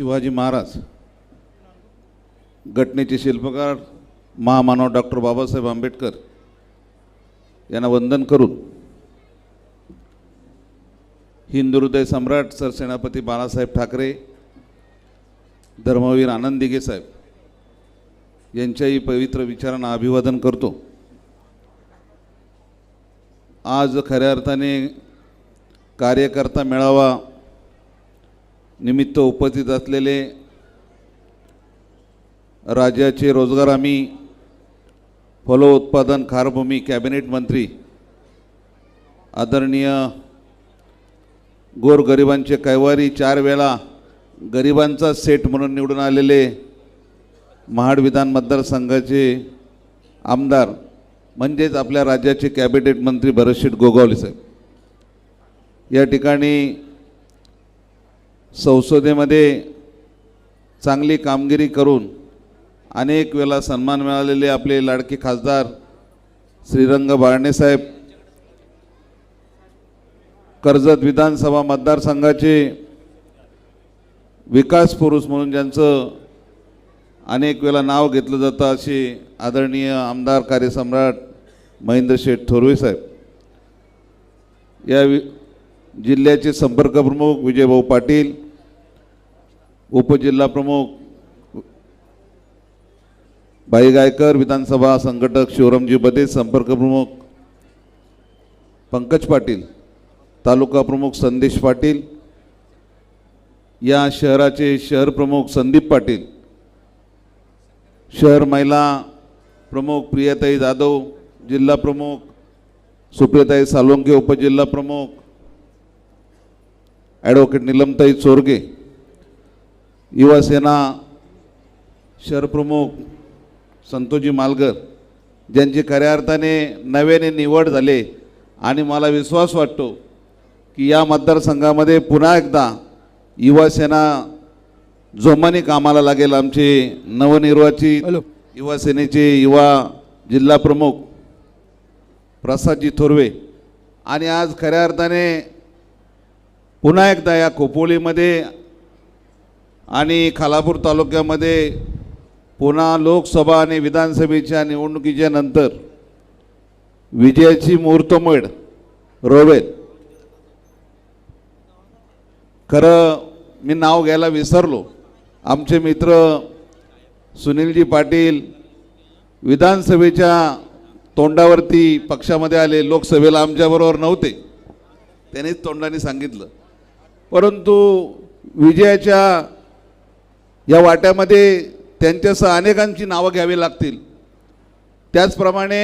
शिवाजी महाराज घटनेचे शिल्पकार महामानव डॉक्टर बाबासाहेब आंबेडकर यांना वंदन करून हिंदू हृदय सम्राट सरसेनापती बाळासाहेब ठाकरे धर्मवीर आनंद साहेब यांच्याही पवित्र विचारांना अभिवादन करतो. आज खऱ्या अर्थाने कार्यकर्ता मेळावा निमित्त उपस्थित असलेले राज्याचे रोजगार हमी फलोत्पादन खारभूमी कॅबिनेट मंत्री आदरणीय गोरगरिबांचे कैवारी चार वेळा गरिबांचा सेट म्हणून निवडून आलेले महाड विधान मतदारसंघाचे आमदार म्हणजेच आपल्या राज्याचे कॅबिनेट मंत्री भरतशेठ गोगावले साहेब. या ठिकाणी संसदेमध्ये चांगली कामगिरी करून अनेक वेळा सन्मान मिळालेले आपले लाडके खासदार श्रीरंग बाळणेसाहेब कर्जत विधानसभा मतदारसंघाचे विकास पुरुष म्हणून ज्यांचं अनेक वेळा नाव घेतलं जातं असे आदरणीय आमदार कार्यसम्राट महेंद्र शेठ थोरवे साहेब. या वि जिल्ह्याचे संपर्क प्रमुख विजयभाऊ पाटील उपजिल्हा प्रमुख बाई गायकर विधानसभा संघटक शिवरामजी बदे संपर्क प्रमुख पंकज पाटील तालुका प्रमुख संदेश पाटील या शहराचे शहर प्रमुख संदीप पाटील शहर महिला प्रमुख प्रियाताई जाधव जिल्हा प्रमुख सुप्रियाताई सालोंके उपजिल्हा प्रमुख ॲडव्होकेट निलमताई चोरगे युवासेना शहर प्रमुख संतोजी मालगर ज्यांची खऱ्या अर्थाने नव्याने निवड झाले आणि मला विश्वास वाटतो की या मतदारसंघामध्ये पुन्हा एकदा युवासेना जोमाने कामाला लागेल आमचे नवनिर्वाचित. युवासेनेचे युवा जिल्हा प्रमुख प्रसादजी थोरवे आणि आज खऱ्या अर्थाने पुन्हा एकदा या खोपोलीमध्ये आणि खालापूर तालुक्यामध्ये पुन्हा लोकसभा आणि विधानसभेच्या निवडणुकीच्या नंतर विजयाची मुहूर्तमेढ रोवेल. खरं मी नाव घ्यायला विसरलो. आमचे मित्र सुनीलजी पाटील विधानसभेच्या तोंडावरती पक्षामध्ये आले लोकसभेला आमच्याबरोबर नव्हते. त्यांनीच तोंडाने सांगितलं. परंतु विजयाच्या या वाट्यामध्ये त्यांच्यासह अनेकांची नावं घ्यावी लागतील. त्याचप्रमाणे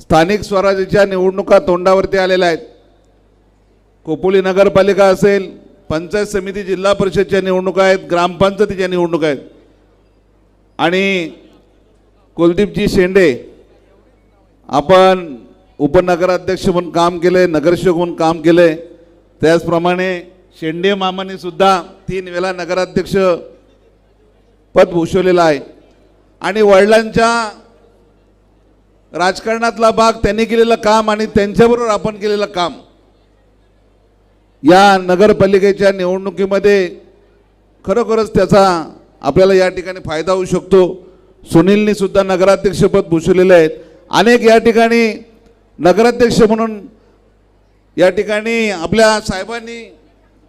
स्थानिक स्वराज्याच्या निवडणुका तोंडावरती आलेल्या आहेत. कोपोली नगरपालिका असेल पंचायत समिती जिल्हा परिषदच्या निवडणुका आहेत ग्रामपंचायतीच्या निवडणुका आहेत. आणि कुलदीपजी शेंडे आपण उपनगराध्यक्ष म्हणून काम केले नगरसेवक म्हणून काम केले त्याचप्रमाणे शेंडे मामाने सुद्धा तीन वेळा नगराध्यक्ष पद भूषवलेलं आहे. आणि वडिलांच्या राजकारणातला भाग त्यांनी केलेलं काम आणि त्यांच्याबरोबर आपण केलेलं काम. या नगरपालिकेच्या निवडणुकीमध्ये खरोखरच त्याचा आपल्याला या ठिकाणी फायदा होऊ शकतो. सुनीलनी सुद्धा नगराध्यक्षपद भूषवलेले आहेत अनेक या ठिकाणी नगराध्यक्ष म्हणून या ठिकाणी आपल्या साहेबांनी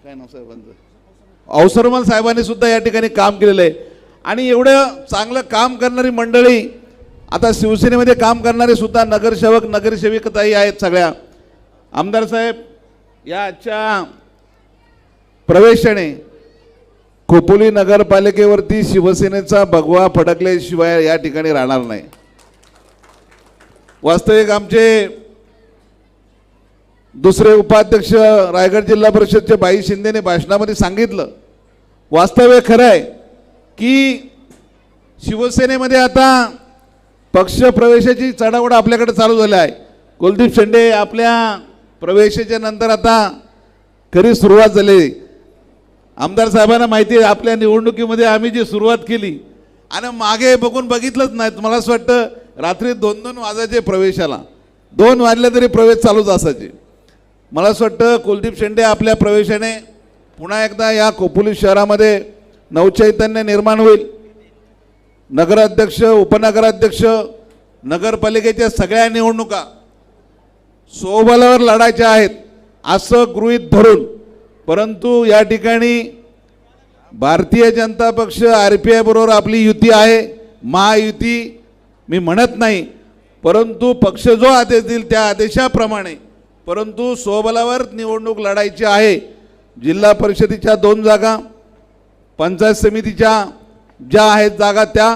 काय नाव साहेबांचं? अवसरमल साहेबांनी सुद्धा या ठिकाणी काम केलेलं आहे. आणि एवढं चांगलं काम करणारी मंडळी आता शिवसेनेमध्ये काम करणारे सुद्धा नगरसेवक नगरसेविकताई आहेत सगळ्या. आमदार साहेब या आजच्या प्रवेशाने खोपोली नगरपालिकेवरती शिवसेनेचा भगवा फडकल्याशिवाय या ठिकाणी राहणार नाही. वास्तविक आमचे दुसरे उपाध्यक्ष रायगड जिल्हा परिषदचे बाई शिंदेने भाषणामध्ये सांगितलं. वास्तव्य खरं आहे की शिवसेनेमध्ये आता पक्ष प्रवेशाची चढावड आपल्याकडे चालू झाली आहे. कुलदीप शेंडे आपल्या प्रवेशाच्या नंतर आता खरी सुरुवात झाली. आमदार साहेबांना माहिती आहे आपल्या निवडणुकीमध्ये आम्ही जी सुरुवात केली आणि मागे बघून बघितलंच नाहीत मला असं वाटतं रात्री दोन दोन वाजायचे प्रवेशाला. दोन वाजले तरी प्रवेश चालूच असायचे. मला असं वाटतं कुलदीप शेंडे आपल्या प्रवेशाने पुन्हा एकदा या कोपुली शहरामध्ये नवचैतन्य निर्माण होईल. नगराध्यक्ष उपनगराध्यक्ष नगरपालिकेच्या सगळ्या निवडणुका सोबलावर लढायच्या आहेत असं गृहीत धरून. परंतु या ठिकाणी भारतीय जनता पक्ष आर पी आयबरोबर आपली युती आहे महायुती मी म्हणत नाही. परंतु पक्ष जो आदेश देईल त्या आदेशाप्रमाणे परंतु स्वबलावर निवडणूक लढायची आहे. जिल्हा परिषदेच्या दोन जागा पंचायत समितीच्या ज्या आहेत जागा त्या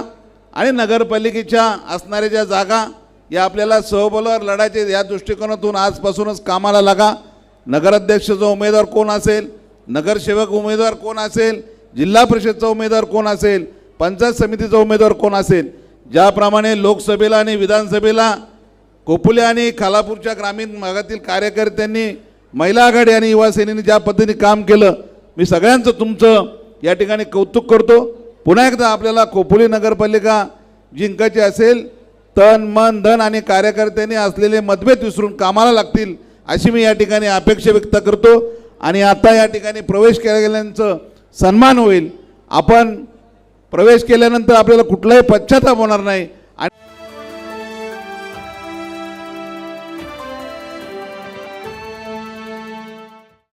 आणि नगरपालिकेच्या असणाऱ्या ज्या जागा या आपल्याला सहबलावर लढायचे या दृष्टिकोनातून आजपासूनच कामाला लागा. नगराध्यक्षाचा उमेदवार कोण असेल नगरसेवक उमेदवार कोण असेल जिल्हा परिषदचा उमेदवार कोण असेल पंचायत समितीचा उमेदवार कोण असेल ज्याप्रमाणे लोकसभेला आणि विधानसभेला कोपुले आणि खालापूरच्या ग्रामीण भागातील कार्यकर्त्यांनी महिला आघाडी आणि युवा सेनेने ज्या पद्धतीने काम केलं मी सगळ्यांचं तुमचं या ठिकाणी कौतुक करतो. पुन्हा एकदा आपल्याला कोपुली नगरपालिका जिंकायची असेल तन मन धन आणि कार्यकर्त्यांनी असलेले मतभेद विसरून कामाला लागतील अशी मी या ठिकाणी अपेक्षा व्यक्त करतो. आणि आता या ठिकाणी प्रवेश केल्या गेल्याचं सन्मान होईल. आपण प्रवेश केल्यानंतर आपल्याला कुठलाही पश्चाताप होणार नाही. आणि